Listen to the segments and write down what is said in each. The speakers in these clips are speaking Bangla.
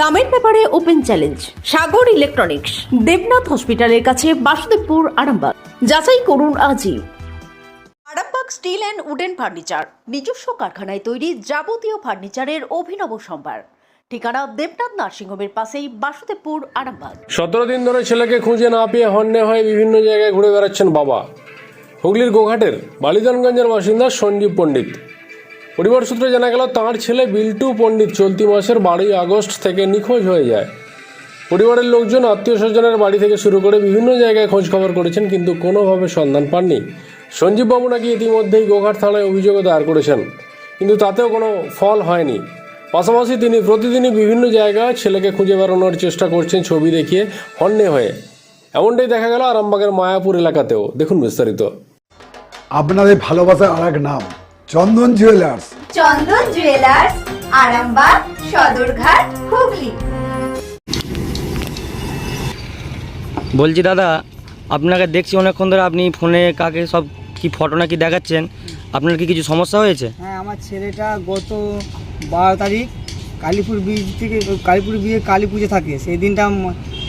দামের ব্যাপারে open challenge, Sagar electronics, Debnath হসপিটালের কাছে বাসুদেবপুর, আরামবাগ। যাচাই করুন আজই। Arambagh steel and wooden furniture, নিজস্ব কারখানায় তৈরি যাবতীয় ফার্নিচারের অভিনব সম্ভার। ঠিকানা দেবনাথ নার্সিংহোমের পাশেই বাসুদেবপুর, আরামবাগ। সতেরো দিন ধরে ছেলেকে খুঁজে না পেয়ে হন্যে হয়ে বিভিন্ন জায়গায় ঘুরে বেড়াচ্ছেন বাবা। হুগলির গোঘাটের বালিদানগঞ্জের বাসিন্দা সঞ্জীব পণ্ডিত। পরিবার সূত্রে জানা গেল, তাঁর ছেলে বিল্টু পণ্ডিত চলতি মাসের বারোই আগস্ট থেকে নিখোঁজ হয়ে যায়। পরিবারের লোকজন আত্মীয় স্বজনের বাড়ি থেকে শুরু করে বিভিন্ন জায়গায় খোঁজ খবর করেছেন, কিন্তু কোনোভাবে সন্ধান পাননি। সঞ্জীববাবু নাকি ইতিমধ্যেই গোঘাট থানায় অভিযোগও দায়ের করেছেন, কিন্তু তাতেও কোনো ফল হয়নি। পাশাপাশি তিনি প্রতিদিনই বিভিন্ন জায়গায় ছেলেকে খুঁজে বেড়ানোর চেষ্টা করছেন ছবি দেখিয়ে হন্যে হয়ে। এমনটাই দেখা গেল আরামবাগের মায়াপুর এলাকাতেও। দেখুন বিস্তারিত। আপনাদের ভালোবাসার আর এক নাম। Chandan jewellers Chandan jewellers Arambagh Sadarghat Hooghly. বলছি দাদা আপনাকে দেখছি অনেকক্ষণ ধরে আপনি ফোনে কাকে সব কি ফটো নাকি দেখাচ্ছেন। আপনার কি কিছু সমস্যা হয়েছে? হ্যাঁ আমার ছেলেটা গত বারো তারিখ কালীপুর বীজ থেকে কালীপুর বিয়ে কালী পুজো থাকে। সেই দিনটা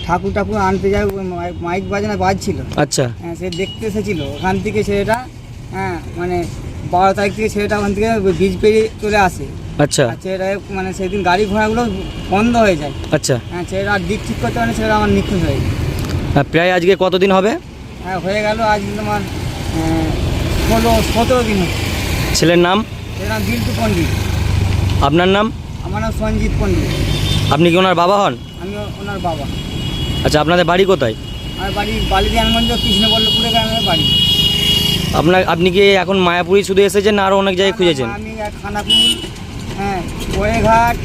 ঠাকুর ঠাকুর আনতে যায় মাইক বাজনা বাজছিল। আচ্ছা। হ্যাঁ সে দেখতে এসেছিল। ওখান থেকে ছেলেটা হ্যাঁ মানে বারো তারিখ থেকে ছেলেটা ওখান থেকে বীজ পেরিয়ে চলে আসে। আচ্ছা। ছেলেটা মানে সেদিন গাড়ি ঘোড়াগুলো বন্ধ হয়ে যায়। আচ্ছা। হ্যাঁ ছেলেটা আর দিক ঠিক করতে পারে ছেলেটা আমার নিখোঁজ হয়ে যায় প্রায় আজকে কতদিন হবে? হ্যাঁ হয়ে গেল আজ তোমার ষোলো সতেরো দিন ছেলের নাম? ছেলেটা বিল্টু পণ্ডিত। আপনার নাম? আমার নাম সঞ্জিত পণ্ডিত। আপনি কি ওনার বাবা হন? আমি ওনার বাবা। আচ্ছা আপনাদের বাড়ি কোথায়? আর বাড়ি বালিদিয়ানগঞ্জ কৃষ্ণবল্লভপুরে গ্রামের বাড়ি। আপনার আপনি কি এখন মায়াপুরি শুধু এসেছেন আরও অনেক জায়গায় খুঁজেছেন? আমি খানাকুল হ্যাঁ গোয়েঘাট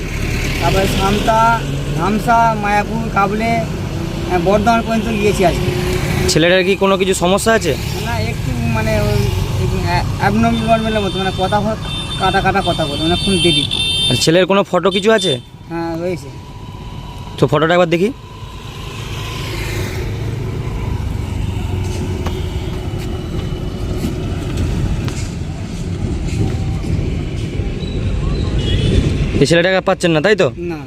তারপরে সামতা ধামসা মায়াপুর কাবলে হ্যাঁ, বর্ধমান পর্যন্ত গিয়েছি আজকে। ছেলেটার কি কোনো কিছু সমস্যা আছে? না একটু মানে ওই অ্যাবনমি নর্মালের মতো মানে কথা কাটা কাটা কথা বলে মানে খুব দেরি আর ছেলের কোনো ফটো কিছু আছে? হ্যাঁ রয়েছে। তো ফটোটা একবার দেখি। এই ছেলেটাকে পাচ্ছেন না তাই তো? না।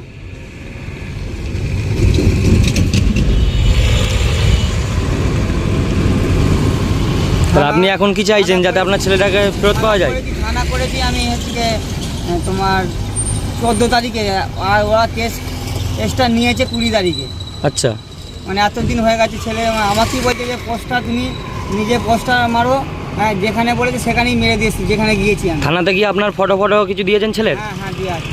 আপনি এখন কি চাইছেন যাতে আপনার ছেলেটাকে ফেরত পাওয়া যায়? থানা করেছি আমি হচ্ছে তোমার চোদ্দ তারিখে আর ওরা কেস কেসটা নিয়েছে কুড়ি তারিখে। আচ্ছা। মানে এতদিন হয়ে গেছে ছেলে আমাকেই বলছে যে পোস্টটা তুমি নিজে পোস্টটা মারো হ্যাঁ যেখানে বলেছে সেখানেই মেরে দিয়েছি যেখানে গিয়েছি থানাতে গিয়ে আপনার ফটো ফটো কিছু দিয়েছেন ছেলের? হ্যাঁ হ্যাঁ দিয়ে আছে